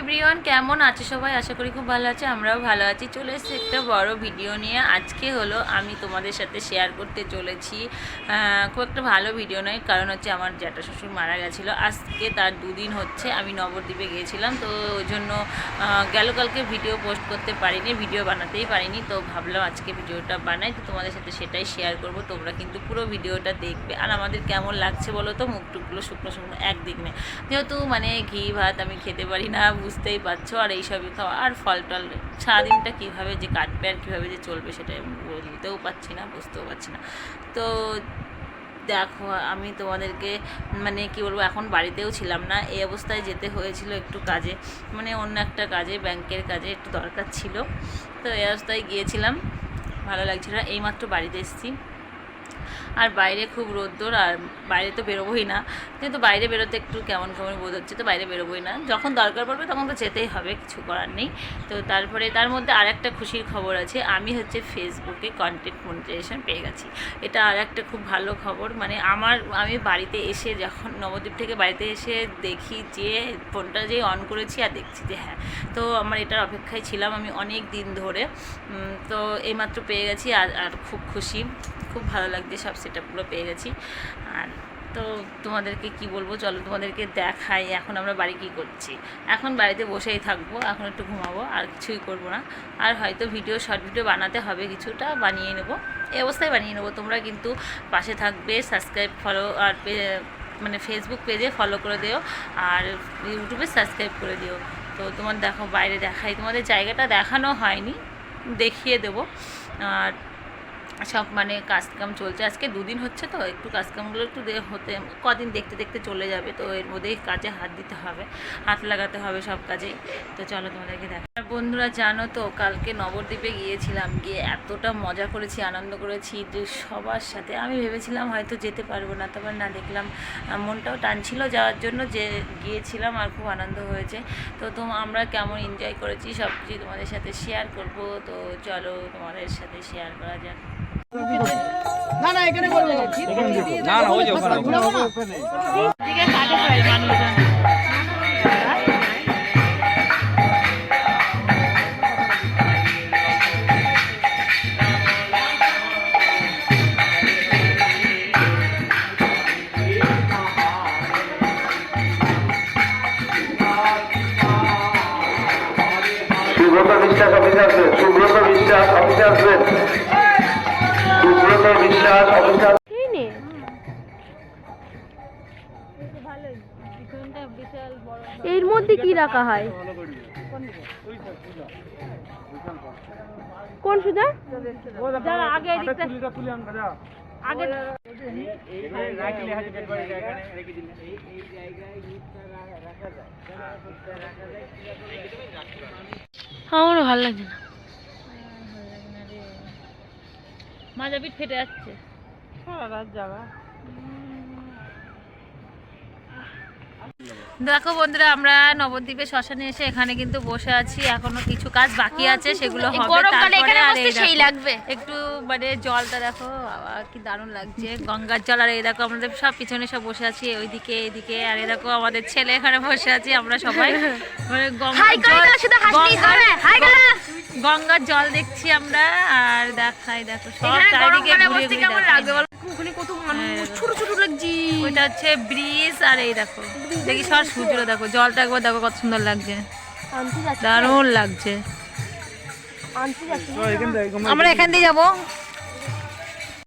Everyone কেমন আছে সবাই? আশা করি খুব ভালো আছে, আমরাও ভালো আছি। চলে এসেছি একটা বড় ভিডিও নিয়ে। আজকে হলো আমি তোমাদের সাথে শেয়ার করতে চলেছি। খুব একটা ভালো ভিডিও নয়, কারণ হচ্ছে আমার জ্যাঠা শ্বশুর মারা গেছিল। আজকে তার দুদিন হচ্ছে আমি নবদ্বীপে গিয়েছিলাম, তো ওই জন্য গেল কালকে ভিডিও পোস্ট করতে পারিনি ভিডিও বানাতেই পারিনি, তো ভাবলাম আজকে ভিডিওটা বানাই, তো তোমাদের সাথে সেটাই শেয়ার করব। তোমরা কিন্তু পুরো ভিডিওটা দেখবে। আর আমাদের কেমন লাগছে বলো তো? মুখ টুকগুলো শুকনো শুকনো একদিক নেই যেহেতু মানে ঘি ভাত আমি খেতে পারি না বুঝতেই পারছ, আর এইসবই খাওয়া আর ফল টল সারাদিনটা কীভাবে যে কাটবে আর কীভাবে যে চলবে সেটা বলতেও পারছি না, বুঝতেও পারছি না। তো দেখো, আমি তোমাদেরকে মানে কি বলব, এখন বাড়িতেও ছিলাম না, এই অবস্থায় যেতে হয়েছিল একটু কাজে মানে অন্য একটা কাজে, ব্যাংকের কাজে একটু দরকার ছিল। তো এই অবস্থায় গিয়েছিলাম, ভালো লাগছিল এইমাত্র বাড়িতে এসেছি। আর বাইরে খুব রোদ্দুর আর বাইরে তো বেরোবোই না। কিন্তু বাইরে বেরোতে একটু কেমন কেমন বোধ হচ্ছে তো বাইরে বেরোবোই না। যখন দরকার পড়বে তখন তো যেতেই হবে, কিছু করার নেই। তো তারপরে তার মধ্যে আর একটা খুশির খবর আছে, আমি হচ্ছে ফেসবুকে কন্টেন্ট মনিটাইজেশন পেয়ে গেছি। এটা আর একটা খুব ভালো খবর মানে আমার, আমি বাড়িতে এসে যখন নবদ্বীপ থেকে বাড়িতে এসে দেখি যে ফোনটা যে অন করেছি আর দেখছি যে হ্যাঁ তো আমার এটার অপেক্ষায় ছিলাম আমি অনেক দিন ধরে। তো এইমাত্র পেয়ে গেছি আর আর খুব খুশি। খুব ভালো লাগছে, সব সেটআপগুলো পেয়ে গেছি। আর তো তোমাদেরকে কি বলব, চলো তোমাদেরকে দেখাই এখন আমরা বাড়ি কি করছি। এখন বাড়িতে বসেই থাকব, এখন একটু ঘুমাবো, আর কিছুই করব না। আর হয়তো ভিডিও শর্ট ভিডিও বানাতে হবে কিছুটা, বানিয়ে নেব। এই অবস্থায় বানিয়ে নেব। তোমরা কিন্তু পাশে থাকবে সাবস্ক্রাইব ফলো আর মানে ফেসবুক পেজে ফলো করে দিও, আর ইউটিউবে সাবস্ক্রাইব করে দিও। তো তোমার দেখো, বাইরে দেখাই। তোমাদের জায়গাটা দেখানো হয়নি, দেখিয়ে দেবো। আর সব মানে কাজকাম চলছে। আজকে দুদিন হচ্ছে তো, একটু কাজকামগুলো একটু হতে, কদিন দেখতে দেখতে চলে যাবে, তো এর মধ্যেই কাজে হাত দিতে হবে, হাত লাগাতে হবে সব কাজেই তো চলো তোমাদেরকে দেখা। বন্ধুরা জানো তো, কালকে নবদ্বীপে গিয়েছিলাম, গিয়ে এতটা মজা করেছি, আনন্দ করেছি যে সবার সাথে। আমি ভেবেছিলাম হয়তো যেতে পারব না তারপর না দেখলাম মনটাও টানছিল যাওয়ার জন্য যে গিয়েছিলাম আর খুব আনন্দ হয়েছে। তো তো আমরা কেমন এনজয় করেছি সব কিছু তোমাদের সাথে শেয়ার করব। তো চলো তোমাদের সাথে শেয়ার করা যাক। না না এখানে বলব না। না ওই যে ওখানে। দিকে কাটে পাই মানুষজন সুব্রত বিশ্বাস অফিসে আসবেন সুব্রত বিশ্বাস অফিসে আসবেন সুব্রত বিশ্বাস। এর মধ্যে কি রাখা হয়? কোন সুজা? আগে আগে আমারও ভালো লাগছে না। মাজা পিঠ ফেটে যাচ্ছে। দেখো বন্ধুরা আমরা নবদ্বীপে শ্মশানে এসে এখানে কিন্তু বসে আছি। এখনও কিছু কাজ বাকি আছে সেগুলো হবে তারপরে আর সেই লাগবে। একটু মানে জলটা দেখো কি দারুণ লাগছে। গঙ্গার জল আর এই দেখো আমাদের সব পিছনে সব বসে আছি ওইদিকে এইদিকে আর এই দেখো আমাদের ছেলে এখানে বসে আছি আমরা সবাই। মানে গঙ্গার জল গঙ্গার জল দেখছি আমরা আর দেখাই দেখো সব চারিদিকে ঘুরে ঘুরে কেমন লাগে বল? ওখানে কত মানুষ হ্যাঁ। ছোট ছোট লাগছে। ওইটা হচ্ছে ব্রিজ আর এই দেখো দেখি সব সূর্যটা দেখো জলটা একবার দেখো কত সুন্দর লাগছে। আনতে যাচ্ছি। দারুণ লাগছে। আনতে যাচ্ছি। আমরা এখান দিয়ে যাব।